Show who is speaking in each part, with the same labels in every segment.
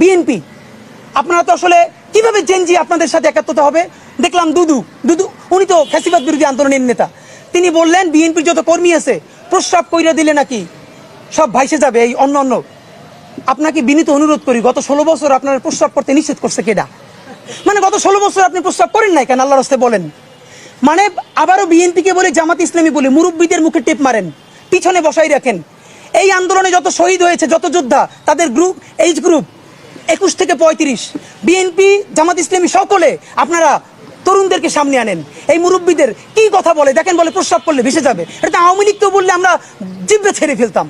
Speaker 1: BNP আপনারা তো আসলে কীভাবে জেনজি আপনাদের সাথে একাত্মতা হবে? দেখলাম দুদু দুদু, উনি তো ফ্যাসিবাদ বিরোধী আন্দোলনের নেতা। তিনি বললেন বিএনপির যত কর্মী আছে, প্রস্রাব কইরা দিলে নাকি সব ভাইসে যাবে এই অন্য অন্য আপনাকে বিনীত অনুরোধ করি, গত ষোলো বছর আপনার প্রস্রাব করতে নিষেধ করছে কেডা? মানে গত ষোলো বছর আপনি প্রস্রাব করেন নাই কেন আল্লাহ রাস্তে বলেন? মানে আবারও বিএনপিকে বলে, জামাত ইসলামী বলে, মুরব্বীদের মুখে টেপ মারেন, পিছনে বসাই রাখেন। এই আন্দোলনে যত শহীদ হয়েছে, যত যোদ্ধা, তাদের গ্রুপ এইজ গ্রুপ একুশ থেকে পঁয়ত্রিশ। বিএনপি জামাত ইসলামী সকলে আপনারা তরুণদেরকে সামনে আনেন। এই মুরব্বীদের কি কথা বলে? দেখেন বলে প্রস্রাব করলে ভেসে যাবে। এটা তো আওয়ামী লীগকেও বললে আমরা জিব্বে ছেড়ে ফেলতাম।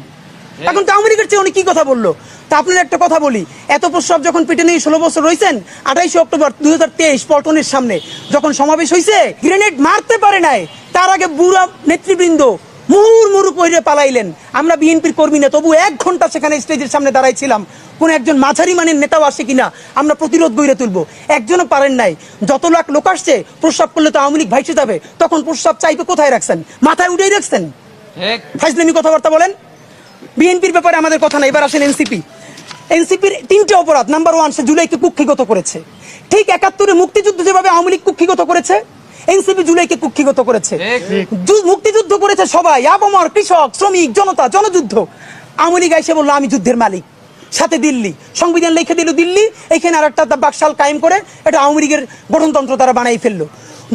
Speaker 1: এখন তো আওয়ামী লীগের চেয়ে উনি কি কথা বলল? তা আপনার একটা কথা বলি। এত প্রস্রাব যখন পেটে নিয়ে ষোলো বছর রয়েছেন আঠাইশে অক্টোবর দুই হাজার তেইশ পল্টনের সামনে যখন সমাবেশ হয়েছে গ্রেনেড মারতে পারে নাই। তার আগে বুড়া নেতৃবৃন্দ মুহুর মুহু করে পালাইলেন। আমরা বিএনপির কর্মী না তবু এক ঘণ্টা সেখানে স্টেজের সামনে দাঁড়াইছিলাম। কোন একজন মাঝারি মানের নেতাও আসে কিনা আমরা প্রতিরোধ গড়ে তুলবো। একজনও পারেন নাই। যত লাখ লোক আসছে প্রস্রাব করলে তো আওয়ামী লীগ ভাইসে যাবে। তখন প্রস্রাব চাইবে কোথায় রাখছেন? মাথায় উঠেই রাখছেন? ফাইজলামি কথাবার্তা বলেন? বিএনপির ব্যাপারে আমাদের কথা না এবার আসেন এনসিপি। এনসিপির তিনটে অপরাধ। নাম্বার ওয়ান সে জুলাইকে কুক্ষিগত করেছে। ঠিক একাত্তরে মুক্তিযুদ্ধ যেভাবে আওয়ামী লীগ কুক্ষিগত করেছে এনসিপি জুলাইকে কুক্ষিগত করেছে। মুক্তিযুদ্ধ করেছে সবাই আবমর কৃষক শ্রমিক জনতা জনযুদ্ধ। আওয়ামী লীগ এসে বলল আমি যুদ্ধের মালিক। সাথে দিল্লি। সংবিধান লিখে দিল দিল্লি এখানে আর একটা বাকশাল কায়েম করে এটা আওয়ামী লীগের গঠনতন্ত্র তারা বানাই ফেলল।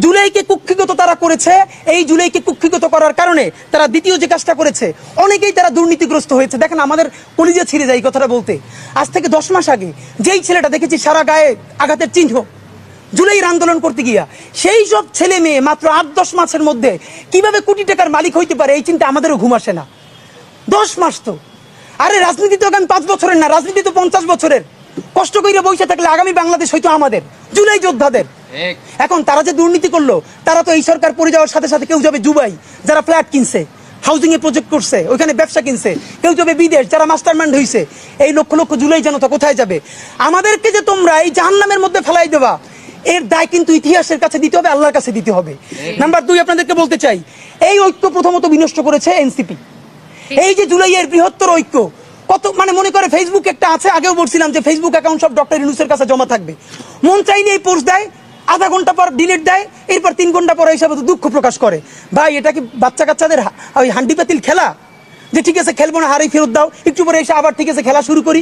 Speaker 1: জুলাইকে কুক্ষিগত তারা করেছে এই জুলাইকে কুক্ষিগত করার কারণে তারা দ্বিতীয় যে কাজটা করেছে অনেকেই তারা দুর্নীতিগ্রস্ত হয়েছে। দেখেন আমাদের কলিজা ছিঁড়ে যায় এই কথাটা বলতে। আজ থেকে দশ মাস আগে যেই ছেলেটা দেখেছি সারা গায়ে আঘাতের চিহ্ন জুলাইয়ের আন্দোলন করতে গিয়া। সেই সব ছেলে মেয়ে মাত্র আট দশ মাসের মধ্যে কীভাবে কোটি টাকার মালিক হইতে পারে এই চিন্তা আমাদেরও ঘুম আসে না। দশ মাস তো। আরে রাজনীতি তো আগামী পাঁচ বছরের না রাজনীতি তো পঞ্চাশ বছরের। কষ্ট করে বসে থাকলে আগামী বাংলাদেশ হয়তো আমাদের জুলাই যোদ্ধাদের। এখন তারা যে দুর্নীতি করল তারা তো এই সরকার পড়ে যাওয়ার সাথে সাথে কেউ যাবে জুবাই যারা ফ্ল্যাট কিনছে হাউজিং এর প্রজেক্ট করছে ওইখানে ব্যবসা কিনছে কেউ যাবে বিদেশ যারা মাস্টারমাইন্ড হইছে এই লক্ষ লক্ষ জুলাই জনতা কোথায় যাবে? আমাদেরকে যে তোমরা এই জাহান্নামের মধ্যে ফেলাই দেবা এর দায় কিন্তু ইতিহাসের কাছে দিতে হবে আল্লাহর কাছে দিতে হবে। নাম্বার দুই আপনাদেরকে বলতে চাই এই ঐক্য প্রথমত বিনষ্ট করেছে এনসিপি। এই যে জুলাইয়ের বৃহত্তর ঐক্য কত মানে মনে করে ফেসবুক একটা আছে আগেও বলছিলাম যে ফেসবুক অ্যাকাউন্ট সব ডক্টর ইউনুসের কাছে জমা থাকবে। মন চাইলে এই পোস্ট দেয় আধা ঘণ্টা পর ডিলিট দেয় এরপর তিন ঘণ্টা পর হিসাবে তো দুঃখ প্রকাশ করে। ভাই এটা কি বাচ্চা কাচ্চাদের ওই হান্ডি পাতিল খেলা? যে ঠিক আছে খেলব না হারেই ফেরত দাও একটু পরে এসে আবার ঠিক আছে খেলা শুরু করি।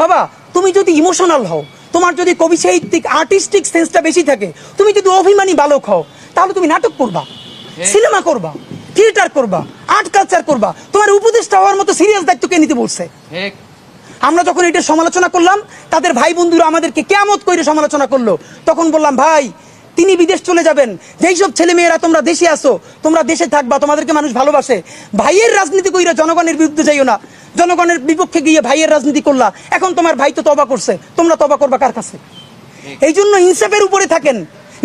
Speaker 1: বাবা তুমি যদি ইমোশনাল হও তোমার যদি কবি সাহিত্যিক আর্টিস্টিক সেন্সটা বেশি থাকে তুমি যদি অভিমানী বালক হও তাহলে তুমি নাটক করবা সিনেমা করবা থিয়েটার করবা আর্ট কালচার করবা তোমার উপদেশটা হওয়ার মতো সিরিয়াস দায়িত্ব কে নিতে বলছে? আমরা যখন এটা সমালোচনা করলাম তাদের ভাই বন্ধুরা আমাদেরকে কেমত করে সমালোচনা করল তখন বললাম ভাই তিনি বিদেশ চলে যাবেন যেই সব ছেলে মেয়েরা তোমরা দেশে আসো তোমরা দেশে থাকবা তোমাদেরকে মানুষ ভালোবাসে ভাইয়ের রাজনীতি কইরা জনগণের বিরুদ্ধে যাইও না জনগণের বিপক্ষে গিয়ে ভাইয়ের রাজনীতি করলা। এখন তোমার ভাই তো তবা করছে। তোমরা তবা করবা কার কাছে? এই জন্য ইনসাফের উপরে থাকেন।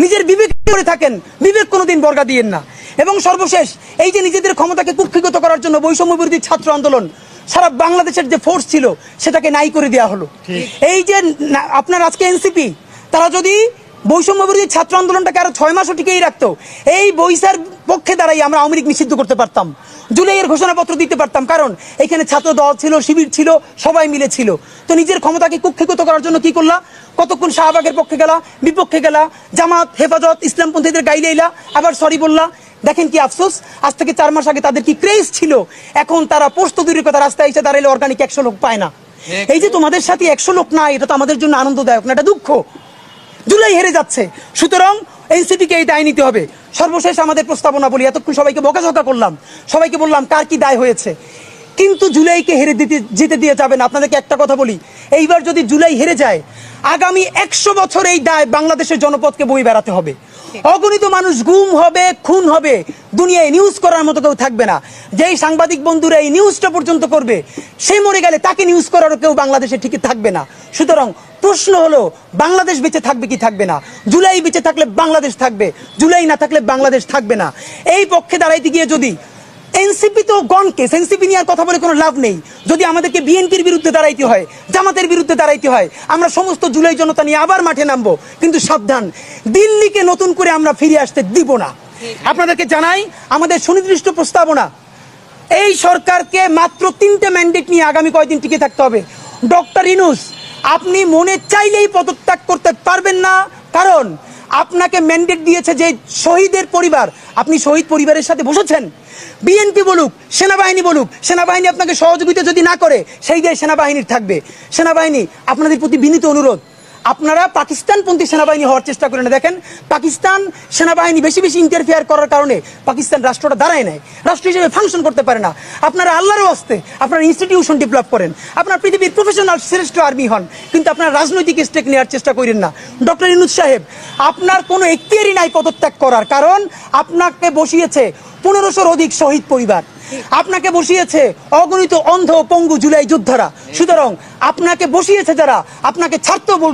Speaker 1: নিজের বিবেক উপরে থাকেন। বিবেক কোনোদিন বর্গা দিয়েন না। এবং সর্বশেষ এই যে নিজেদের ক্ষমতাকে কুক্ষিগত করার জন্য বৈষম্য বিরোধী ছাত্র আন্দোলন সারা বাংলাদেশের যে ফোর্স ছিল সেটাকে নাই করে দেওয়া হলো। এই যে আপনার আজকে এনসিপি তারা যদি বৈষম্য বিরোধী ছাত্র আন্দোলনটাকে আরও ছয় মাসও টিকেই রাখতো। এই বৈশার পক্ষে দাঁড়াই আমরা আওয়ামী লীগ নিষিদ্ধ করতে পারতাম। জুলাইয়ের ঘোষণাপত্র দিতে পারতাম কারণ এখানে ছাত্র দল ছিল শিবির ছিল সবাই মিলে ছিল। তো নিজের ক্ষমতাকে কুক্ষিগত করার জন্য কি করলা? কতক্ষণ শাহবাগের পক্ষে গেলা বিপক্ষে গেলা জামাত হেফাজত ইসলামপন্থীদের গাইলেইলা আবার সরি বললা। দেখেন কি আফসোস আজ থেকে চার মাস আগে তাদের কি ক্রেজ ছিল? এখন তারা পোস্ত দূরের কথা রাস্তায় এসে দাঁড়াইলে অর্গানিক একশো লোক পায় না। এই যে তোমাদের সাথে একশো লোক নাই এটা তো আমাদের জন্য আনন্দদায়ক না এটা দুঃখ। জুলাই হেরে যাচ্ছে। সুতরাং এনসিপিকে এই দায় নিতে হবে। সর্বশেষ আমাদের প্রস্তাবনা বলি, এতক্ষণ সবাইকে বকাঝকা করলাম। সবাইকে বললাম, কার কি দায় হয়েছে? কিন্তু জুলাইকে হেরে দিতে যেতে দিয়ে যাবে না। আপনাদেরকে একটা কথা বলি, এইবার যদি জুলাই হেরে যায়, আগামী একশো বছর এই দায় বাংলাদেশের জনপদকে বই বেড়াতে হবে। অগণিত মানুষ গুম হবে, খুন হবে। দুনিয়ায় নিউজ করার মতো কেউ থাকবে না। যেই সাংবাদিক বন্ধুরা এই নিউজটা পর্যন্ত করবে, সে মরে গেলে তাকে নিউজ করারও কেউ বাংলাদেশে ঠিকই থাকবে না। সুতরাং প্রশ্ন হলো, বাংলাদেশ বেঁচে থাকবে কি থাকবে না? জুলাই বেঁচে থাকলে বাংলাদেশ থাকবে, জুলাই না থাকলে বাংলাদেশ থাকবে না। এই পক্ষে দাঁড়াইতে গিয়ে যদি এনসিপি তো গণ কেস এনসিপি নিয়ে আর কথা বলে কোনো লাভ নেই। যদি আমাদেরকে বিএনপির বিরুদ্ধে দাঁড়াইতে হয়, জামাতের বিরুদ্ধে দাঁড়াইতে হয়, আমরা সমস্ত জুলাই জনতা নিয়ে আবার মাঠে নামবো। কিন্তু সাবধান, দিল্লিকে নতুন করে আমরা ফিরে আসতে দিব না। আপনাদেরকে জানাই, আমাদের সুনির্দিষ্ট প্রস্তাবনা, এই সরকারকে মাত্র তিনটে ম্যান্ডেট নিয়ে আগামী কয়দিন টিকে থাকতে হবে? ডক্টর ইনুস আপনি মনে চাইলেই পদত্যাগ করতে পারবেন না। কারণ আপনাকে ম্যান্ডেট দিয়েছে যে শহীদের পরিবার, আপনি শহীদ পরিবারের সাথে বসেছেন। বিএনপি বলুক, সেনাবাহিনী বলুক, সেনাবাহিনী আপনাকে সহযোগিতা যদি না করে, সেই দিয়ে সেনাবাহিনীর থাকবে। সেনাবাহিনী, আপনাদের প্রতি বিনীত অনুরোধ আপনারা পাকিস্তানপন্থী সেনাবাহিনী হওয়ার চেষ্টা করেন। না। দেখেন, পাকিস্তান সেনাবাহিনী বেশি বেশি ইন্টারফেয়ার করার কারণে পাকিস্তান রাষ্ট্রটা দাঁড়ায় নেয় রাষ্ট্র হিসেবে ফাংশন করতে পারে না। আপনারা আল্লাহরও আসতে আপনারা ইনস্টিটিউশন ডেভেলপ করেন। আপনার পৃথিবীর প্রফেশনাল শ্রেষ্ঠ আর্মি হন। কিন্তু আপনার রাজনৈতিক স্টেক নেওয়ার চেষ্টা করেন না। ডক্টর ইনুজ সাহেব, আপনার কোনো এখতিয়ারই নাই পদত্যাগ করার। কারণ আপনাকে বসিয়েছে পনেরোশোর অধিক শহীদ পরিবার। আপনাকে বসিয়েছে অগণিত অন্ধ পঙ্গু জুলাই যোদ্ধারা। সুতরাং আপনাকে বসিয়েছে যারা আপনাকে ছাড়তেও বল